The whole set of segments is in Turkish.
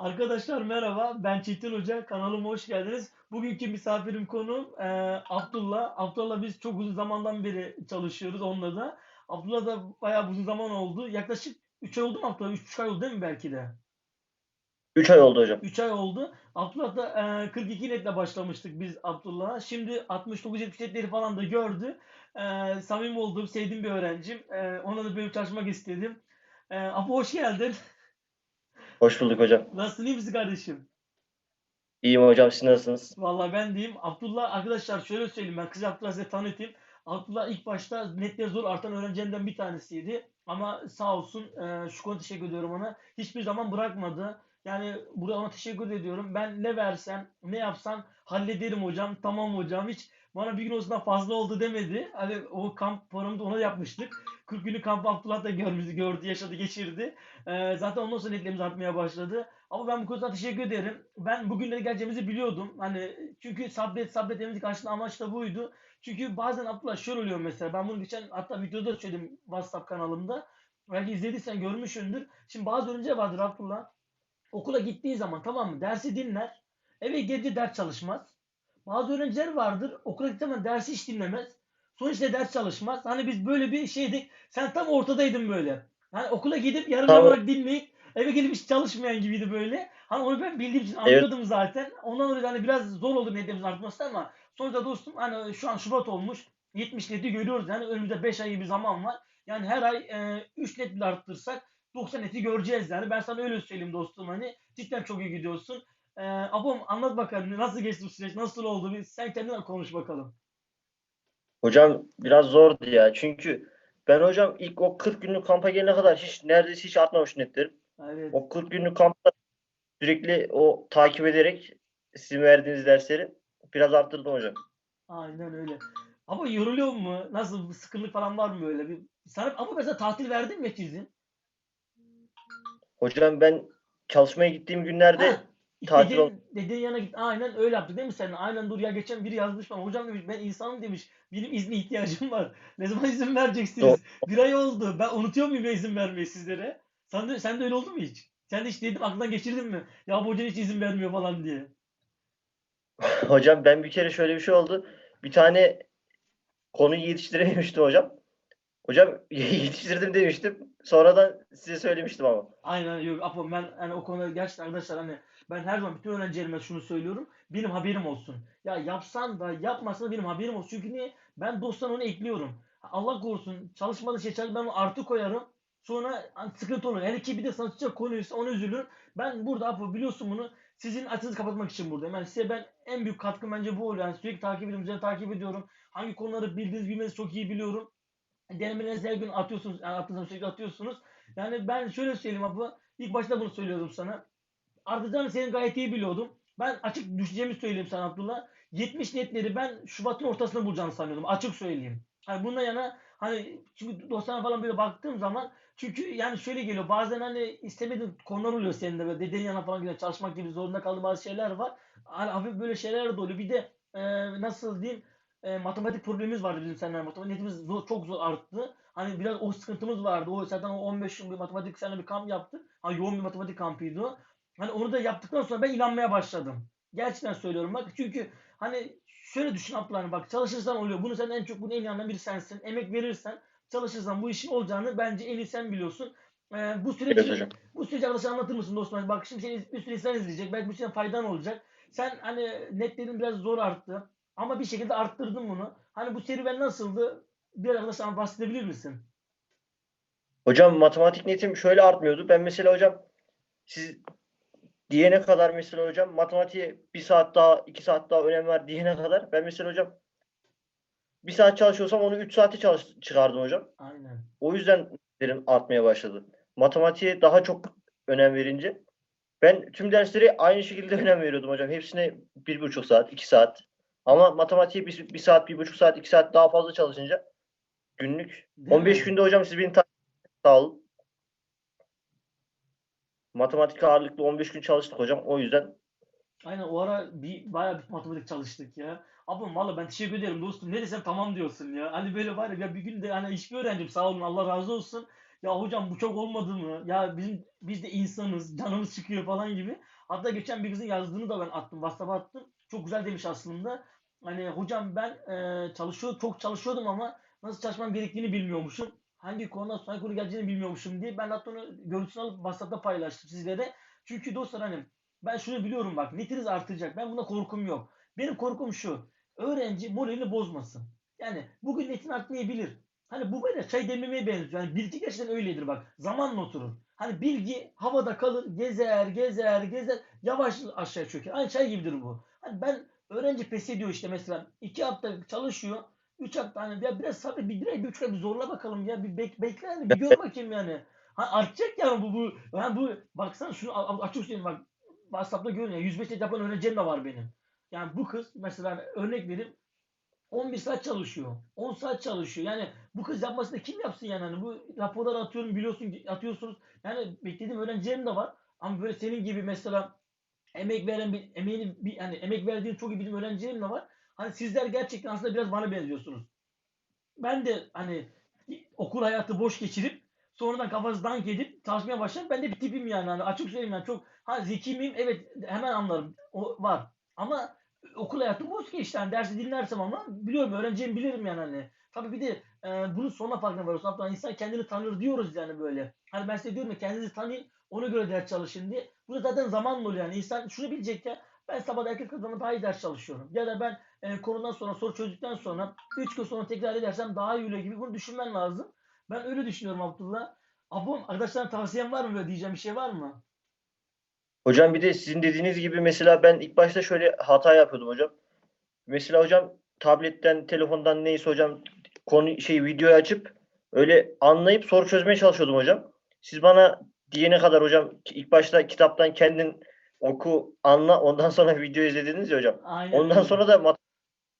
Arkadaşlar merhaba, ben Çetin Hoca, kanalıma hoş geldiniz. Bugünkü misafirim konuğum e, Abdullah. Abdullah biz çok uzun zamandan beri çalışıyoruz onunla da. Abdullah da bayağı uzun zaman oldu. Yaklaşık 3 ay oldu mu Abdullah? 3 ay oldu değil mi belki de? 3 ay oldu hocam. 3 ay oldu. Abdullah da e, 42 netle başlamıştık biz Abdullah'a. Şimdi 69-70 netleri falan da gördü. E, samimi olduğum, sevdiğim bir öğrencim. E, onunla da böyle çalışmak istedim. E, Apo hoş geldin. Hoş bulduk hocam. Nasılsın, iyi misin kardeşim? İyiyim hocam siz nasılsınız? Vallahi ben diyeyim. Abdullah arkadaşlar şöyle söyleyeyim ben kısaca Abdullah size tanıtayım. Abdullah ilk başta netleri zor artan öğrencilerinden bir tanesiydi. Ama sağ olsun e, şu konu teşekkür ediyorum ona. Hiçbir zaman bırakmadı. Yani burada ona teşekkür ediyorum. Ben ne versem, ne yapsam hallederim hocam. Tamam hocam. Hiç bana bir gün olsun fazla oldu demedi. Hani o kamp programında ona yapmıştık. 40 günlük kamp Abdullah da görmüştü, gördü, yaşadı, geçirdi. E, zaten ondan sonra netlerimiz artmaya başladı. Ama ben bu konuda teşekkür ederim. Ben bugünlere geleceğimizi biliyordum. Hani çünkü sabret sabret demedik aslında amaç da buydu. Çünkü bazen Abdullah şöyle oluyor mesela. Ben bunu geçen hatta videoda da söyledim WhatsApp kanalımda. Belki izlediysen görmüşsündür. Şimdi bazı öğrenciler vardır Abdullah. Okula gittiği zaman tamam mı dersi dinler. Eve gelince ders çalışmaz. Bazı öğrenciler vardır okula gittiği zaman dersi hiç dinlemez. İşte ders çalışmaz. Hani biz böyle bir şeydik. Sen tam ortadaydın böyle. Hani okula gidip yarım Tamam. olarak dinleyip eve gelip hiç çalışmayan gibiydi böyle. Hani onu ben bildiğim için Evet. anlıyordum zaten. Ondan dolayı hani biraz zor oldu netlerimin artması ama sonuçta dostum hani şu an Şubat olmuş. 70 neti görüyoruz. Yani önümüzde 5 ay gibi zaman var. Yani her ay e, 3 net bile arttırsak 90 neti göreceğiz yani. Ben sana öyle söyleyeyim dostum hani. Cidden çok iyi gidiyorsun. E, Abom anlat bakalım nasıl geçti bu süreç, nasıl oldu? Bir, sen kendin konuş bakalım. Hocam biraz zordu ya. Çünkü ben hocam ilk o 40 günlük kampa gelene kadar hiç neredeyse hiç artmamış netlerim. Evet. O 40 günlük kampta sürekli o takip ederek sizin verdiğiniz dersleri biraz arttırdım hocam. Aynen öyle. Ama yoruluyor mu? Nasıl bir sıkıntı falan var mı böyle? Bir, sana ama mesela tatil verdin mi hiç izin? Hocam ben çalışmaya gittiğim günlerde Ha, tatil ol- dediğin yana git. Aynen öyle yaptı değil mi sen? Aynen dur ya geçen biri yazmış bana. Hocam demiş ben insanım demiş. Benim izne ihtiyacım var. Ne zaman izin vereceksiniz? Bir ay oldu. Ben unutuyor muyum ya izin vermeyi sizlere? Sen de, sen de öyle oldu mu hiç? Sen de hiç dedim aklından geçirdin mi? Ya bu hoca hiç izin vermiyor falan diye. hocam ben bir kere şöyle bir şey oldu. Bir tane konuyu yetiştirememiştim hocam. Hocam yetiştirdim demiştim. Sonradan size söylemiştim ama. Aynen yok Apo ben hani o konuda gerçekten arkadaşlar hani ben her zaman bütün öğrencilerime şunu söylüyorum. Benim haberim olsun. Ya yapsan da yapmasan da benim haberim olsun. Çünkü niye? Ben dosttan onu ekliyorum. Allah korusun çalışmadığı şey ben onu artı koyarım. Sonra sıkıntı olur. Hele ki bir de satacak konuysa ona üzülür. Ben burada Apo biliyorsun bunu sizin açınızı kapatmak için buradayım. Yani size ben en büyük katkım bence bu oluyor. Yani sürekli takip ediyorum, üzerine takip ediyorum. Hangi konuları bildiğiniz bilmediğinizi çok iyi biliyorum. Denemelerinizi her gün atıyorsunuz. Yani attığınız zaman sürekli atıyorsunuz. Yani ben şöyle söyleyeyim abi. İlk başta bunu söylüyordum sana. Artacağını senin gayet iyi biliyordum. Ben açık düşeceğimi söyleyeyim sana Abdullah. 70 netleri ben Şubat'ın ortasında bulacağını sanıyordum. Açık söyleyeyim. Hani bundan yana hani çünkü dostlarına falan böyle baktığım zaman çünkü yani şöyle geliyor bazen hani istemediğin konular oluyor senin de böyle dedenin yanına falan gidiyor çalışmak gibi zorunda kaldığın bazı şeyler var. Hani hafif böyle şeyler de oluyor. Bir de e, nasıl diyeyim e, matematik problemimiz vardı bizim seninle. Matematik netimiz zor, çok zor arttı. Hani biraz o sıkıntımız vardı. O zaten o 15 gün bir matematik seninle bir kamp yaptık. Hani yoğun bir matematik kampıydı o. Hani onu da yaptıktan sonra ben inanmaya başladım. Gerçekten söylüyorum bak. Çünkü hani şöyle düşün Abdullah bak çalışırsan oluyor. Bunu sen en çok bunu en iyi anlayan biri sensin. Emek verirsen çalışırsan bu işin olacağını bence en iyi sen biliyorsun. Ee, bu süreci Evet hocam. bu süreci arkadaşlar anlatır mısın dostum? Hani Bak şimdi seni bir sürü insan izleyecek. Belki bu senin faydan olacak. Sen hani netlerin biraz zor arttı. Ama bir şekilde arttırdın bunu. Hani bu serüven nasıldı? Bir arkadaşlar bahsedebilir misin? Hocam matematik netim şöyle artmıyordu. Ben mesela hocam siz diyene kadar mesela hocam matematiğe bir saat daha iki saat daha önem ver diyene kadar ben mesela hocam bir saat çalışıyorsam onu 3 saate çalış çıkardım hocam. Aynen. O yüzden derim artmaya başladı. Matematiğe daha çok önem verince ben tüm dersleri aynı şekilde önem veriyordum hocam. Hepsine bir buçuk saat, iki saat. Ama matematiğe bir, bir saat, bir buçuk saat, iki saat daha fazla çalışınca günlük Değil 15 mi? günde hocam siz beni ta- sağ olun. Matematik ağırlıklı 15 gün çalıştık hocam. O yüzden Aynen o ara bir bayağı bir matematik çalıştık ya. Abi valla ben teşekkür ederim dostum. Ne desem tamam diyorsun ya. Hani böyle var ya bir gün de hani hiçbir öğrencim sağ olun Allah razı olsun. Ya hocam bu çok olmadı mı? Ya bizim biz de insanız, canımız çıkıyor falan gibi. Hatta geçen bir kızın yazdığını da ben attım, WhatsApp'a attım. Çok güzel demiş aslında. Hani hocam ben e, çalışıyor, çok çalışıyordum ama nasıl çalışmam gerektiğini bilmiyormuşum. Hangi konudan sonra hangi konu geleceğini bilmiyormuşum diye. Ben hatta onu görüntüsünü alıp WhatsApp'ta paylaştım sizlere. Çünkü dostlar hani ben şunu biliyorum bak netiniz artacak. Ben buna korkum yok. Benim korkum şu. Öğrenci moralini bozmasın. Yani bugün netin artmayabilir. Hani bu böyle çay demlemeye benziyor. Yani bilgi gerçekten öyledir bak. Zamanla oturur. Hani bilgi havada kalır, gezer, gezer, gezer. Yavaş aşağı çöker. Aynı çay gibidir bu. Hani ben öğrenci pes ediyor işte mesela. iki hafta çalışıyor. Üç hafta hani ya biraz sabır bir, bir üç bir zorla bakalım ya. Bir bek, bekle yani. Bir gör bakayım yani. Ha artacak yani bu bu. Yani bu baksana şunu açık söyleyeyim bak. WhatsApp'ta görün ya 105 net yapan öğrencim de var benim. Yani bu kız mesela hani örnek vereyim 11 saat çalışıyor. 10 saat çalışıyor. Yani bu kız yapmasını kim yapsın yani? Hani bu raporları atıyorum biliyorsun atıyorsunuz. Yani beklediğim öğrencilerim de var. Ama böyle senin gibi mesela emek veren bir emeğini bir hani emek verdiğin çok iyi bildiğim öğrencilerim de var. Hani sizler gerçekten aslında biraz bana benziyorsunuz. Ben de hani okul hayatı boş geçirip sonradan kafası dank edip çalışmaya başladım. Ben de bir tipim yani. Hani açık söyleyeyim yani çok ha zeki miyim? Evet hemen anlarım. O var. Ama okul hayatım boş geçti. Yani dersi dinlersem ama biliyorum öğreneceğimi bilirim yani hani. Tabii bir de e, bunun sonra farkına varıyorsun. Hatta insan kendini tanır diyoruz yani böyle. Hani ben size diyorum ya kendinizi tanıyın ona göre ders çalışın diye. Bu da zaten zamanla oluyor yani. İnsan şunu bilecek ya ben sabah erken kalktığımda daha iyi ders çalışıyorum. Ya da ben e, konudan sonra soru çözdükten sonra 3 gün sonra tekrar edersem daha iyi oluyor gibi bunu düşünmen lazım. Ben öyle düşünüyorum Abdullah. Abom arkadaşlarına tavsiyen var mı böyle diyeceğim bir şey var mı? Hocam bir de sizin dediğiniz gibi mesela ben ilk başta şöyle hata yapıyordum hocam. Mesela hocam tabletten, telefondan neyse hocam konu şey videoyu açıp öyle anlayıp soru çözmeye çalışıyordum hocam. Siz bana diyene kadar hocam ilk başta kitaptan kendin oku, anla ondan sonra video izlediniz ya hocam. Aynen. Ondan sonra da matematik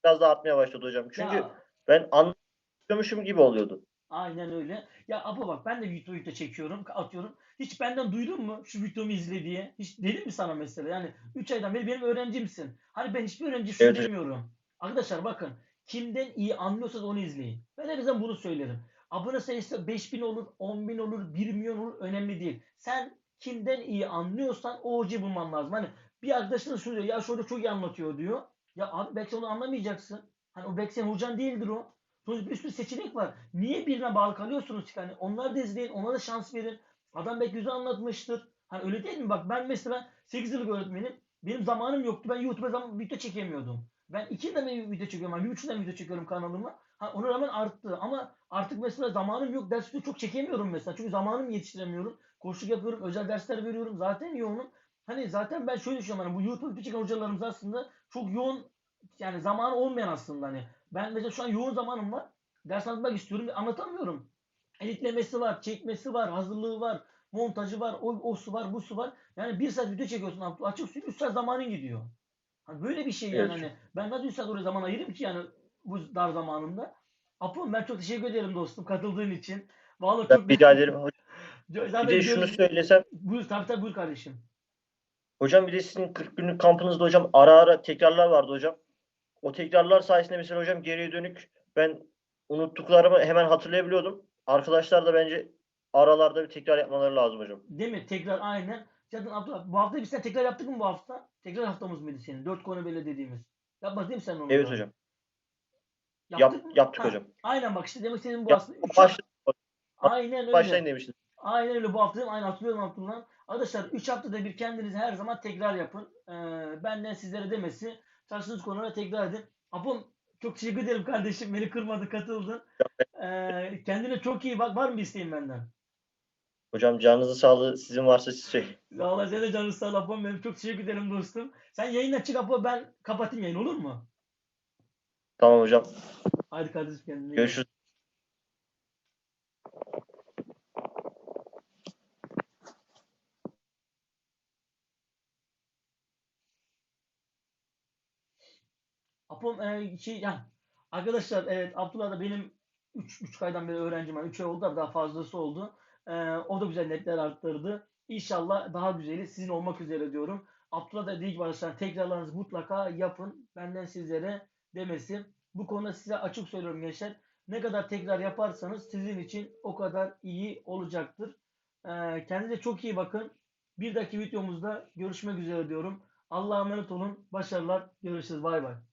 biraz daha artmaya başladı hocam. Çünkü Ya, ben anlıyormuşum gibi oluyordu. Aynen öyle. Ya Apo bak ben de videoyu da çekiyorum, atıyorum. Hiç benden duydun mu şu videomu izle diye? Hiç dedim mi sana mesela? Yani 3 aydan beri benim öğrencimsin. Hani ben hiçbir öğrenci şunu Evet demiyorum. Arkadaşlar bakın kimden iyi anlıyorsanız onu izleyin. Ben her zaman bunu söylerim. Abone sayısı 5000 olur, 10.000 olur, 1 milyon olur önemli değil. Sen kimden iyi anlıyorsan o hocayı bulman lazım. Hani bir arkadaşın şunu diyor ya şu hoca çok iyi anlatıyor diyor. Ya abi belki onu anlamayacaksın. Hani o belki senin hocan değildir o. Sonuçta bir sürü seçenek var. Niye birine bağlı kalıyorsunuz ki? Hani onları da izleyin, onlara da şans verin. Adam belki güzel anlatmıştır. Hani öyle değil mi? Bak ben mesela 8 yıllık öğretmenim. Benim zamanım yoktu. Ben YouTube'a zaman video çekemiyordum. Ben iki bir video çekiyorum. Yani bir buçuk yılda video çekiyorum kanalıma. Ha, ona rağmen arttı. Ama artık mesela zamanım yok. Ders video çok çekemiyorum mesela. Çünkü zamanımı yetiştiremiyorum. Koşuluk yapıyorum. Özel dersler veriyorum. Zaten yoğunum. Hani zaten ben şöyle düşünüyorum. Hani bu YouTube video çeken hocalarımız aslında çok yoğun yani zamanı olmayan aslında hani. Ben mesela şu an yoğun zamanım var. Ders anlatmak istiyorum. Anlatamıyorum. Editlemesi var, çekmesi var, hazırlığı var, montajı var, o, o su var, bu su var. Yani bir saat video çekiyorsun. Açık söyleyeyim 3 saat zamanın gidiyor. Hani böyle bir şey yani Evet. hani. Ben nasıl 3 saat oraya zaman ayırayım ki yani bu dar zamanımda. Apo ben çok teşekkür ederim dostum katıldığın için. Vallahi çok rica ederim hocam. Zaten Bir de şunu söylesem Buyur tabii tabii buyur kardeşim. Hocam bir de sizin 40 günlük kampınızda hocam ara ara tekrarlar vardı hocam. O tekrarlar sayesinde mesela hocam geriye dönük ben unuttuklarımı hemen hatırlayabiliyordum. Arkadaşlar da bence aralarda bir tekrar yapmaları lazım hocam. Değil mi? Tekrar aynen. Zaten Abdullah bu hafta biz sen tekrar yaptık mı bu hafta? Tekrar haftamız mıydı senin? Dört konu böyle dediğimiz. Yapmaz değil mi sen onu? Evet da? hocam. Yap, Yaptık mı? yaptık Ha, hocam. Aynen bak işte demek istediğim bu Yap, aslında. Üç- başla, aynen öyle. başlayın demiştiniz. Aynen öyle bu hafta? Aynen hatırlıyorum Abdullah. Arkadaşlar 3 haftada bir kendinizi her zaman tekrar yapın. Ee, benden sizlere demesi. Çalıştığınız konulara tekrar edin. Apom çok teşekkür ederim kardeşim. Beni kırmadı, katıldın. Ee, kendine çok iyi bak. Var mı bir isteğin benden? Hocam canınızı sağlığı sizin varsa siz şey. Valla sen de canın sağ ol Apom. Benim çok teşekkür ederim dostum. Sen yayına çık Apo. Ben kapatayım yayını olur mu? Tamam hocam. Hadi kardeşim kendine. Görüşürüz. Apom e, şey ya arkadaşlar evet Abdullah da benim 3 3 aydan beri öğrencim var. 3 ay oldu da daha fazlası oldu. E, o da güzel netler arttırdı. İnşallah daha güzeli sizin olmak üzere diyorum. Abdullah da dediği gibi arkadaşlar tekrarlarınızı mutlaka yapın. Benden sizlere demesi. Bu konuda size açık söylüyorum gençler. Ne kadar tekrar yaparsanız sizin için o kadar iyi olacaktır. Ee, kendinize çok iyi bakın. Bir dahaki videomuzda görüşmek üzere diyorum. Allah'a emanet olun. Başarılar. Görüşürüz. Bay bay.